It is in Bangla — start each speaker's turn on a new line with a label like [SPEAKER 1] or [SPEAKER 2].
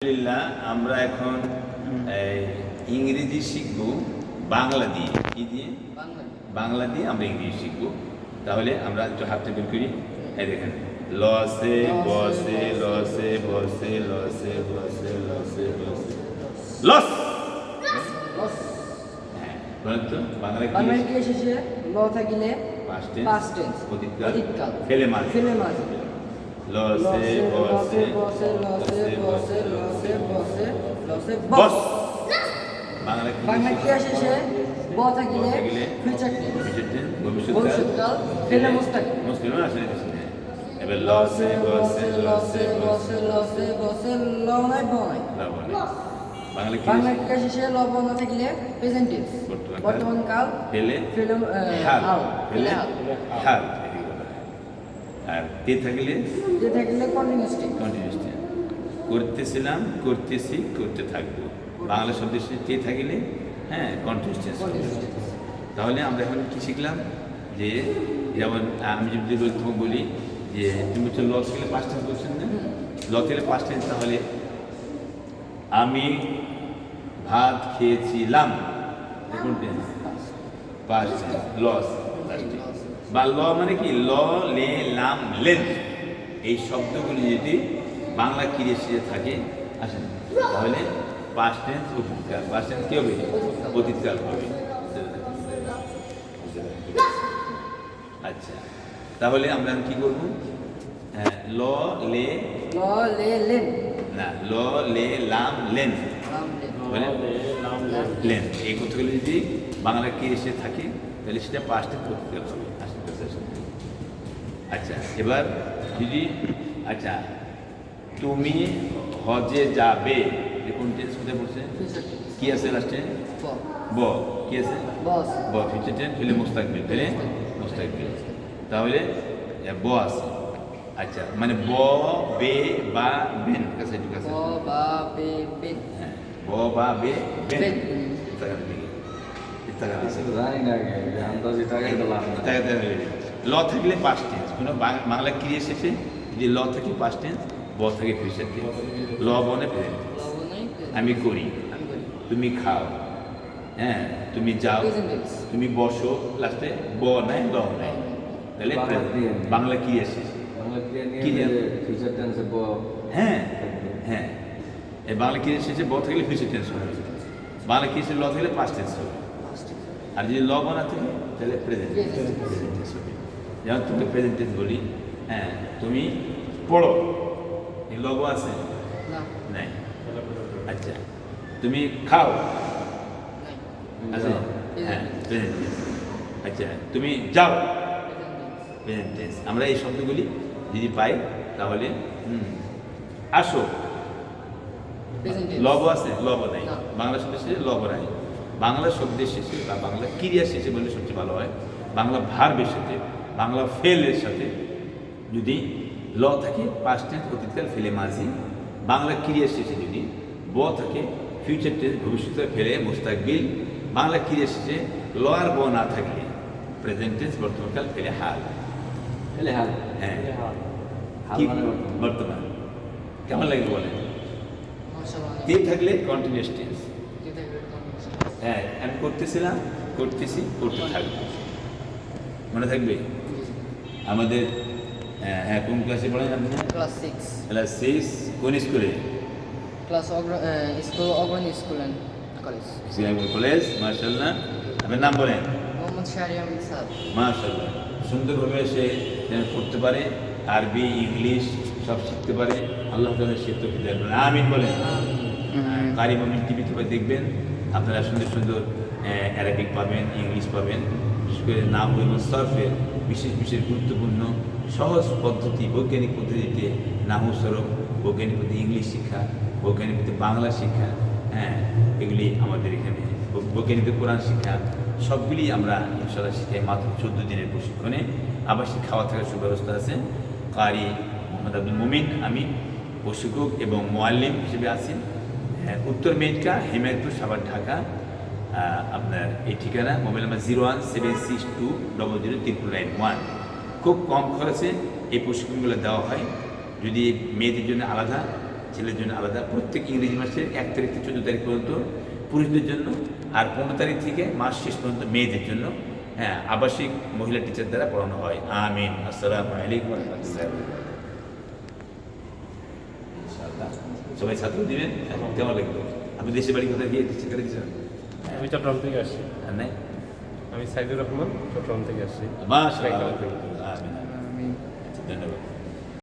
[SPEAKER 1] আলহামদুলিল্লাহ আমরা এখন এই, ইংরেজি শিখব বাংলা দিয়ে। কি দিয়ে?
[SPEAKER 2] বাংলা
[SPEAKER 1] দিয়ে। আমরা ইংরেজি শিখব। তাহলে আমরা একটু হাতটা বের করি। এই দেখেন লসে বসে লসে বসে লসে বসে লসে বসে লস! হ্যাঁ ফেলে মাঝে।
[SPEAKER 2] ফেলে মাঝে।
[SPEAKER 1] লসে বসে
[SPEAKER 2] লসে বসে লসে বসে লসে বস
[SPEAKER 1] বাংলা কি
[SPEAKER 2] বাংলা কি আসে সে ব থাকিলে ফিউচার টেন্স
[SPEAKER 1] ভবিষ্যৎকাল
[SPEAKER 2] ফেলে মুস্তাকিল
[SPEAKER 1] মুস্তাকিল আসলে এবার লসে বসে লসে বসে
[SPEAKER 2] লসে বসে লনাই বনাই
[SPEAKER 1] বাংলা কি
[SPEAKER 2] বাংলা কি আসে সে লবণ না থাকিলে প্রেজেন্ট টেন্স
[SPEAKER 1] বর্তমান কাল ফেলে
[SPEAKER 2] ফেলে
[SPEAKER 1] হাল ফেলে
[SPEAKER 2] হাল
[SPEAKER 1] আর তে থাকলে? করতেছিলাম করতেছি করতে থাকব। বাংলা শব্দ শেষে তে থাকলে? হ্যাঁ কন্টিনিউস
[SPEAKER 2] টেন্স
[SPEAKER 1] তাহলে আমরা এখন কি শিখলাম? যে যেমন আমি যদি প্রথম বলি যে তুমি হচ্ছে ল থেকে পাঁচ টেন্স বলছেন না? ল থেকে পাঁচ টেন্স তাহলে আমি ভাত খেয়েছিলাম। কোন টেন্স পাঁচ টেন্স লস বা ল মানে কি? ল লে লাম লেন। এই শব্দগুলি যদি বাংলা কিরে শিখে থাকে আসেন তাহলে পাস্ট টেন্স অতীতকাল পাস্ট টেন্স কি হবে? অতীতকাল হবে। আচ্ছা তাহলে আমরা কি করব? হ্যাঁ, ল লে
[SPEAKER 2] ল লে লেন।
[SPEAKER 1] না ল লে লাম লেন।
[SPEAKER 2] নাম লেন।
[SPEAKER 1] বলেন? লেন। এই কথাগুলো যদি বাংলা কি এসে থাকে তাহলে সেটা পাঁচটা প্রতিকার হবে কথা সেটা। আচ্ছা এবার যদি আচ্ছা তুমি হজে যাবে কোন টেন্স কোথায় পড়ছে? কি আছে লাস্টে
[SPEAKER 2] ব।
[SPEAKER 1] ব। কি আছে? ব ফিউচার টেন্স ফেলে মুস্তাকবিল ফেলে মুস্তাকবিল তাহলে ব আছে। আচ্ছা মানে ব বে বা বেন কাছে একটু কাছে।
[SPEAKER 2] ব বা বে বেন
[SPEAKER 1] হ্যাঁ, ব বা বে বেন।
[SPEAKER 3] জানি না আন্দাজ দিলাম
[SPEAKER 1] ল থাকলে পাঁচ টেন্স কোনো বাংলা ক্রিয়া শেষে যে ল থাকে পাস্ট টেন্স ব থাকে ফিউচার টেন্স ল বনে প্রেজেন্ট আমি করি। তুমি খাও। হ্যাঁ তুমি যাও। তুমি বসো। লাস্টে ব নাই ল নাই। তাহলে
[SPEAKER 3] বাংলা ক্রিয়া। যে ফিউচার টেন্সে ব
[SPEAKER 1] হ্যাঁ হ্যাঁ। এই বাংলা ক্রিয়া শেষে ব থাকলে ফিউচার টেন্স হবে। বাংলা ক্রিয়া শেষে ল থাকলে পাস্ট টেন্স হবে। আর যদি ল বনা থাকে তাহলে প্রেজেন্ট হবে যেমন তুমি প্রেজেন্ট বলি হ্যাঁ তুমি পড়ো। এই লব আছে? নাই। আচ্ছা। তুমি খাও। আছে হ্যাঁ আচ্ছা তুমি যাও। আমরা এই শব্দগুলি যদি পাই তাহলে হুম, আসো। লব আছে? লব নাই। বাংলা শব্দ লব নাই। বাংলা শব্দের শেষে বা বাংলা ক্রিয়া শেষে বললে সবচেয়ে ভালো হয়। বাংলা ভার্বের সাথে বাংলা ফেলের সাথে যদি ল থাকে পাস্ট টেন্স অতীতকাল ফেলে মাঝি। বাংলা ক্রিয়া শেষে যদি ব থাকে ফিউচার টেন্স ভবিষ্যতে ফেলে মুস্তাকবিল বাংলা। ক্রিয়া শেষে ল আর ব না থাকলে প্রেজেন্ট টেন্স বর্তমানকাল ফেলে হাল।
[SPEAKER 3] ফেলে হাল?
[SPEAKER 1] হ্যাঁ।
[SPEAKER 3] মানে বর্তমান।
[SPEAKER 1] কেমন লাগে বলেন?
[SPEAKER 2] মাশাআল্লাহ
[SPEAKER 1] তে থাকলে কন্টিনিউয়াস টেন্স হ্যাঁ আমি করতেছিলাম করতেছি করতে থাকব। মনে থাকবে? আমাদের হ্যাঁ, হ্যাঁ কোন ক্লাসে পড়েন আপনি?
[SPEAKER 2] ক্লাস 6
[SPEAKER 1] ক্লাস সিক্স কোন স্কুলে
[SPEAKER 2] class school Agrani school and college
[SPEAKER 1] Srirampur college মার্শাল্লাহ আপনার নাম বলেন?
[SPEAKER 2] মোহাম্মদ শাহরি আহমেদ স্যার।
[SPEAKER 1] মার্শাল্লাহ সুন্দরভাবে সে যেন পড়তে পারে আরবি ইংলিশ সব শিখতে পারে। আল্লাহ তাদের শিখতে দেন আমিন বলেন। কারি মমিন টিভিতে দেখবেন। আপনারা সুন্দর সুন্দর অ্যারাবিক পাবেন ইংলিশ পাবেন। বিশেষ করে নাম এবং সরফের বিশেষ বিশেষ গুরুত্বপূর্ণ সহজ পদ্ধতি বৈজ্ঞানিক পদ্ধতিতে নাহু সরফ বৈজ্ঞানিক পদ্ধতি ইংলিশ শিক্ষা বৈজ্ঞানিক পদ্ধতি বাংলা শিক্ষা হ্যাঁ এগুলি আমাদের এখানে বৈজ্ঞানিক কোরআন শিক্ষা সবগুলি আমরা ইনশাল্লাহ শিখাই মাত্র চোদ্দ দিনের প্রশিক্ষণে আবাসিক খাওয়া থাকার সুব্যবস্থা আছে। কারি মোহাম্মদ আব্দুল মুমিন আমি প্রশিক্ষক এবং মোয়াল্লিম হিসেবে আছি। হ্যাঁ, উত্তর মেটকা হেমায়তপুর, সাভার, ঢাকা। আপনার এই ঠিকানা mobile number zero one seven six two double zero triple nine one খুব কম খরচে এই প্রশিক্ষণগুলো দেওয়া হয়। যদি মেয়েদের জন্য আলাদা, ছেলের জন্য আলাদা, প্রত্যেক ইংরেজি মাসের এক তারিখ থেকে চোদ্দ তারিখ পর্যন্ত পুরুষদের জন্য আর পনেরো তারিখ থেকে মাস শেষ পর্যন্ত মেয়েদের জন্য হ্যাঁ আবাসিক মহিলা টিচার দ্বারা পড়ানো হয়। আমিন। আসসালামু আলাইকুম। রহমতুল্লাহ সবাই ছাত্র দিবেন এবং কেমন লাগবে আমি দেশে বাড়ি কোথায় গিয়ে সেখানে দিচ্ছেন
[SPEAKER 4] আমি চট্টগ্রাম থেকে আসছি।
[SPEAKER 1] হ্যাঁ নাই?
[SPEAKER 4] আমি সাইদুর রহমান চট্টগ্রাম থেকে আসছি।
[SPEAKER 1] আচ্ছা, ধন্যবাদ।